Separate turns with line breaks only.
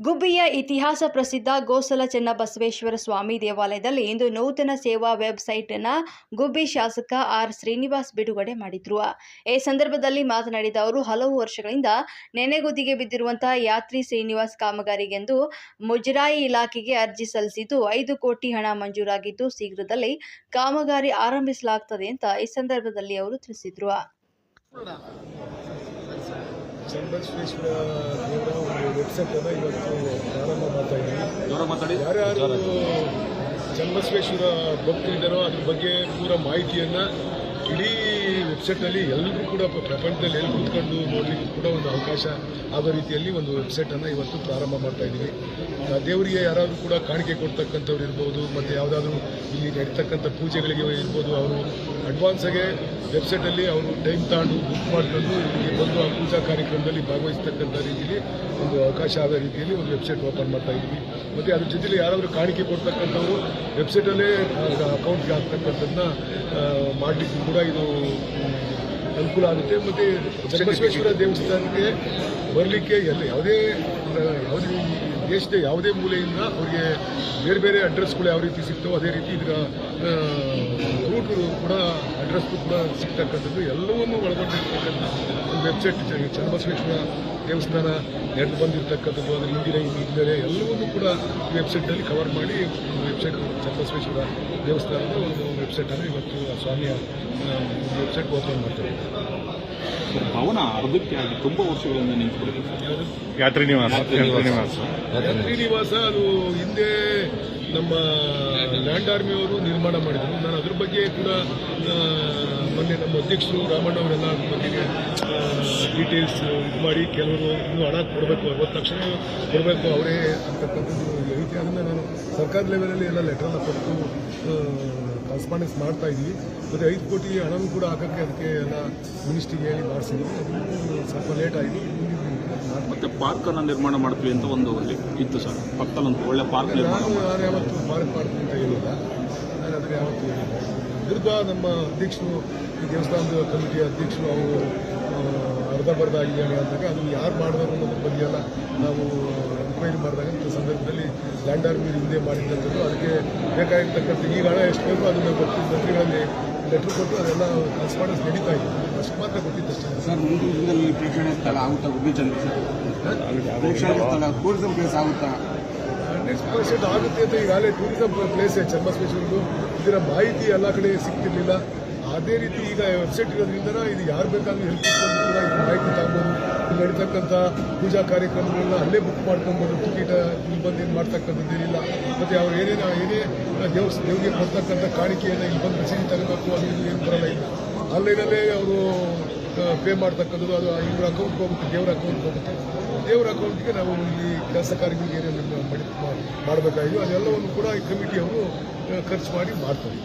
ಗುಬ್ಬಿಯ ಇತಿಹಾಸ ಪ್ರಸಿದ್ಧ ಗೋಸಲ ಚೆನ್ನಬಸವೇಶ್ವರ ಸ್ವಾಮಿ ದೇವಾಲಯದಲ್ಲಿ ಇಂದು ನೂತನ ಸೇವಾ ವೆಬ್ಸೈಟ್ ಅನ್ನ ಗುಬ್ಬಿ ಶಾಸಕ ಆರ್ ಶ್ರೀನಿವಾಸ್ ಬಿಡುಗಡೆ ಮಾಡಿದ್ರು. ಈ ಸಂದರ್ಭದಲ್ಲಿ ಮಾತನಾಡಿದ ಅವರು, ಹಲವು ವರ್ಷಗಳಿಂದ ನೆನೆಗುದಿಗೆ ಬಿದ್ದಿರುವಂತಹ ಯಾತ್ರಿ ಶ್ರೀನಿವಾಸ್ ಕಾಮಗಾರಿಗೆಂದು ಮುಜರಾಯಿ ಇಲಾಖೆಗೆ ಅರ್ಜಿ ಸಲ್ಲಿಸಿದ್ದು, ಐದು ಕೋಟಿ ಹಣ ಮಂಜೂರಾಗಿದ್ದು, ಶೀಘ್ರದಲ್ಲಿ ಕಾಮಗಾರಿ ಆರಂಭಿಸಲಾಗುತ್ತದೆ ಅಂತ ಈ ಸಂದರ್ಭದಲ್ಲಿ ಅವರು ತಿಳಿಸಿದ್ರು.
ಚನ್ನಬಸವೇಶ್ವರ ದೇವರ ಒಂದು ವೆಬ್ಸೈಟ್ ಅನ್ನು ಇವತ್ತು ಪ್ರಾರಂಭ ಮಾಡ್ತಾ ಇದ್ದೀವಿ. ಯಾರ್ಯಾರು ಚನ್ನಬಸವೇಶ್ವರ ಭಕ್ತರಿದ್ದಾರೋ ಅದ್ರ ಬಗ್ಗೆ ಪೂರ ಮಾಹಿತಿಯನ್ನು ಇಡೀ ವೆಬ್ಸೈಟ್ನಲ್ಲಿ ಎಲ್ಲರೂ ಕೂಡ ಪ್ರ- ಪ್ರಪಂಚದಲ್ಲಿ ಎಲ್ಲಿ ಕೂತ್ಕೊಂಡು ನೋಡಲಿಕ್ಕೆ ಕೂಡ ಒಂದು ಅವಕಾಶ ಆಗೋ ರೀತಿಯಲ್ಲಿ ಒಂದು ವೆಬ್ಸೈಟನ್ನು ಇವತ್ತು ಪ್ರಾರಂಭ ಮಾಡ್ತಾ ಇದ್ದೀವಿ. ದೇವರಿಗೆ ಯಾರಾದರೂ ಕೂಡ ಕಾಣಿಕೆ ಕೊಡ್ತಕ್ಕಂಥವ್ರು ಇರ್ಬೋದು, ಮತ್ತು ಯಾವುದಾದ್ರೂ ಇಲ್ಲಿ ನಡೀತಕ್ಕಂಥ ಪೂಜೆಗಳಿಗೆ ಇರ್ಬೋದು, ಅವರು ಅಡ್ವಾನ್ಸಾಗೆ ವೆಬ್ಸೈಟಲ್ಲಿ ಅವರು ಟೈಮ್ ತಗೊಂಡು ಬುಕ್ ಮಾಡ್ಕೊಂಡು ಇಲ್ಲಿ ಬಂದು ಆ ಪೂಜಾ ಕಾರ್ಯಕ್ರಮದಲ್ಲಿ ಭಾಗವಹಿಸ್ತಕ್ಕಂಥ ರೀತಿಯಲ್ಲಿ ಒಂದು ಅವಕಾಶ ಆದ ರೀತಿಯಲ್ಲಿ ಒಂದು ವೆಬ್ಸೈಟ್ ಓಪನ್ ಮಾಡ್ತಾ ಇದ್ದೀವಿ. ಮತ್ತು ಅದ್ರ ಜೊತೆಲಿ ಯಾರಾದರೂ ಕಾಣಿಕೆ ಕೊಡ್ತಕ್ಕಂಥವ್ರು ವೆಬ್ಸೈಟಲ್ಲೇ ಅಕೌಂಟ್ಗೆ ಹಾಕ್ತಕ್ಕಂಥದ್ದನ್ನ ಮಾಡಲಿಕ್ಕೂ ಕೂಡ ಇದು ಅನುಕೂಲ ಆಗುತ್ತೆ ಮತ್ತು ಬಸವೇಶ್ವರ ದೇವಸ್ಥಾನಕ್ಕೆ ಬರಲಿಕ್ಕೆ ಎಲ್ಲ ಯಾವುದೇ ಯಾವುದೇ ದೇಶದ ಯಾವುದೇ ಮೂಲೆಯಿಂದ ಅವರಿಗೆ ಬೇರೆ ಬೇರೆ ಅಡ್ರೆಸ್ಗಳು ಯಾವ ರೀತಿ ಸಿಗ್ತವೋ ಅದೇ ರೀತಿ ಇದರ ರೂಟ್ ಕೂಡ ಅಡ್ರೆಸ್ ಕೂಡ ಸಿಗ್ತಕ್ಕಂಥದ್ದು ಎಲ್ಲವನ್ನೂ ಒಳಗೊಂಡಿರ್ತಕ್ಕಂಥ ಒಂದು ವೆಬ್ಸೈಟ್ ಚನ್ನಬಸವೇಶ್ವರ ದೇವಸ್ಥಾನ ನಡೆದು ಬಂದಿರತಕ್ಕಂಥದ್ದು ಅದರ ಹಿಂದಿನ ಹಿನ್ನೆಲೆ ಎಲ್ಲವನ್ನೂ ಕೂಡ ವೆಬ್ಸೈಟಲ್ಲಿ ಕವರ್ ಮಾಡಿ ವೆಬ್ಸೈಟ್ ಚನ್ನಬಸವೇಶ್ವರ ದೇವಸ್ಥಾನದ ಒಂದು ವೆಬ್ಸೈಟನ್ನು ಇವತ್ತು ಆ ಸ್ವಾಮಿಯ ವೆಬ್ಸೈಟ್ ಓಪನ್ ಮಾಡ್ತಾರೆ
ಸರ್, ಭವನ ಅರ್ಧಕ್ಕೆ ಆಗಿ ತುಂಬಾ ವರ್ಷಗಳಿಂದ
ನಿವಾಸ. ಯಾತ್ರಿ ನಿವಾಸ.
ಯಾತ್ರಿ ನಿವಾಸ ಅದು ಹಿಂದೆ ನಮ್ಮ ಲ್ಯಾಂಡ್ ಆರ್ಮಿಯವರು ನಿರ್ಮಾಣ ಮಾಡಿದರು. ನಾನು ಅದ್ರ ಬಗ್ಗೆ ಕೂಡ ಮೊನ್ನೆ ನಮ್ಮ ಅಧ್ಯಕ್ಷರು ರಾಮಣ್ಣ ಅವರೆಲ್ಲ ಅದ್ರ ಬಗ್ಗೆ ಡೀಟೇಲ್ಸ್ ಇದು ಮಾಡಿ, ಕೆಲವರು ಇನ್ನೂ ಹಣ ಕೊಡಬೇಕು ಅರವತ್ತು ಲಕ್ಷ ಕೊಡಬೇಕು, ಅವರೇ ಅಂತಕ್ಕಂಥದ್ದು ಐತಿ ಅದನ್ನು ನಾನು ಸರ್ಕಾರ ಲೆವೆಲಲ್ಲಿ ಎಲ್ಲ ಲೆಟ್ರನ್ನ ಕೊಟ್ಟು ಕರೆಸ್ಪಾಂಡೆನ್ಸ್ ಮಾಡ್ತಾ ಇದ್ವಿ. ಮತ್ತು ಐದು ಕೋಟಿ ಹಣವೂ ಕೂಡ ಹಾಕೋಕ್ಕೆ ಅದಕ್ಕೆ ಎಲ್ಲ ಮಿನಿಸ್ಟ್ರಿಗೆ ಹೇಳಿ ಮಾಡಿಸಿದ್ವಿ ಅದು ಸ್ವಲ್ಪ ಲೇಟ್ ಆಯಿತು.
ಪಾರ್ಕ್ ಅನ್ನ ನಿರ್ಮಾಣ ಮಾಡ್ತೀವಿ ಅಂತ ಒಂದು ಅಲ್ಲಿ ಇತ್ತು ಸರ್. ಪಕ್ಕದಲ್ಲೊಂದು ಒಳ್ಳೆ ಪಾರ್ಕ್ ನಿರ್ಮಾಣ
ನಾನು
ಮಾಡಿ
ಯಾವತ್ತು ಮಾರ್ಕ್ ಮಾಡ್ತೀನಿ ಅಂತ ಹೇಳಿಲ್ಲ. ನಾನು ಅದನ್ನು ಯಾವತ್ತೂ ಹೇಳಿಲ್ಲ. ವಿರುದ್ಧ ನಮ್ಮ ಅಧ್ಯಕ್ಷರು ಈ ದೇವಸ್ಥಾನದ ಕಮಿಟಿ ಅಧ್ಯಕ್ಷರು ಅವರು ಅರ್ಧ ಬರ್ಧ ಆಗಿದ್ದಾರೆ ಅಂದಾಗ ಅದು ಯಾರು ಮಾಡಿದ್ರು ಅನ್ನೋದ್ರ ಬಗ್ಗೆ ಎಲ್ಲ ನಾವು ಎನ್ಕ್ವೈರಿ ಮಾಡಿದಾಗ ಅಂತ ಸಂದರ್ಭದಲ್ಲಿ ಲ್ಯಾಂಡ್ ಆರ್ಮಿ ಹಿಂದೆ ಮಾಡಿದ್ದಂಥದ್ದು. ಅದಕ್ಕೆ ಬೇಕಾಗಿರ್ತಕ್ಕಂಥ ಈಗ ಹಣ ಎಷ್ಟು ಬೇಕು ಅದನ್ನು ಮಂತ್ರಿಗಳಲ್ಲಿ ಲೆಟ್ರ್ ಕೊಟ್ಟು ಅದೆಲ್ಲ ಕರೆಸ್ಪಾಂಡೆನ್ಸ್ ನಡೀತಾ ಇದೆ. ಅಷ್ಟು ಮಾತ್ರ ಗೊತ್ತಿತ್ತು
ಸರ್ ಮುಂದಿನ ದಿನದಲ್ಲಿ ಪ್ರೇಕ್ಷಣೀಯ ಸ್ಥಳ ಆಗುತ್ತಾ? ಗುಬ್ಬಿ ಜನ ಪ್ರೇಕ್ಷಣೀಯ ಸ್ಥಳ ಟೂರಿಸಂ ಪ್ಲೇಸ್ ಆಗುತ್ತಾ?
ನೆಕ್ಸ್ಟ್ ಪರ್ಸೆಂಟ್ ಆಗುತ್ತೆ ಅಂತ ಈಗಾಗಲೇ ಟೂರಿಸಂ ಪ್ಲೇಸ್ ಚನ್ನಬಸವೇಶ್ವರದ್ದು ಇದರ ಮಾಹಿತಿ ಎಲ್ಲ ಕಡೆ ಸಿಗ್ತಿರ್ಲಿಲ್ಲ ಅದೇ ರೀತಿ ಈಗ ವೆಬ್ಸೈಟ್ ಇರೋದ್ರಿಂದ ಇದು ಯಾರು ಬೇಕಾದ್ರೂ ಹೆಲ್ಪ್ ಕೂಡ ಇದು ಮಾಹಿತಿ ತಗೊಬೋದು. ಇಲ್ಲಿ ನಡೀತಕ್ಕಂಥ ಪೂಜಾ ಕಾರ್ಯಕ್ರಮಗಳನ್ನ ಅಲ್ಲೇ ಬುಕ್ ಮಾಡ್ಕೊಬೋದು. ಟಿಕೆಟ್ ಇಲ್ಲಿ ಬಂದು ಏನು ಮಾಡ್ತಕ್ಕಂಥದ್ದು ಏನಿಲ್ಲ. ಮತ್ತು ಅವ್ರು ಏನೇನು ಏನೇ ದೇವಸ್ ದೇವ್ರಿಗೆ ಕೊಡ್ತಕ್ಕಂಥ ಕಾಣಿಕೆಯನ್ನು ಇಲ್ಲಿ ಬಂದು ರಸೀದಿ ತಗೋಬೇಕು ಅದು ಇದು ಏನು ಬರಲ್ಲ ಇಲ್ಲ. ಆನ್ಲೈನಲ್ಲೇ ಅವರು ಪೇ ಮಾಡ್ತಕ್ಕಂಥದ್ದು ಅದು ಇವ್ರ ಅಕೌಂಟ್ಗೆ ಹೋಗುತ್ತೆ, ದೇವರ ಅಕೌಂಟ್ಗೆ ಹೋಗುತ್ತೆ. ದೇವರ ಅಕೌಂಟ್ಗೆ ನಾವು ಇಲ್ಲಿ ಕೆಲಸ ಕಾರ್ಯಗಳಿಗೆ ಏನೇನು ಮಾಡಿ ಮಾಡಬೇಕಾಗಿದೆ. ಅದೆಲ್ಲವನ್ನು ಕೂಡ ಈ ಕಮಿಟಿಯವರು ಖರ್ಚು ಮಾಡಿ ಮಾಡ್ತಾರೆ.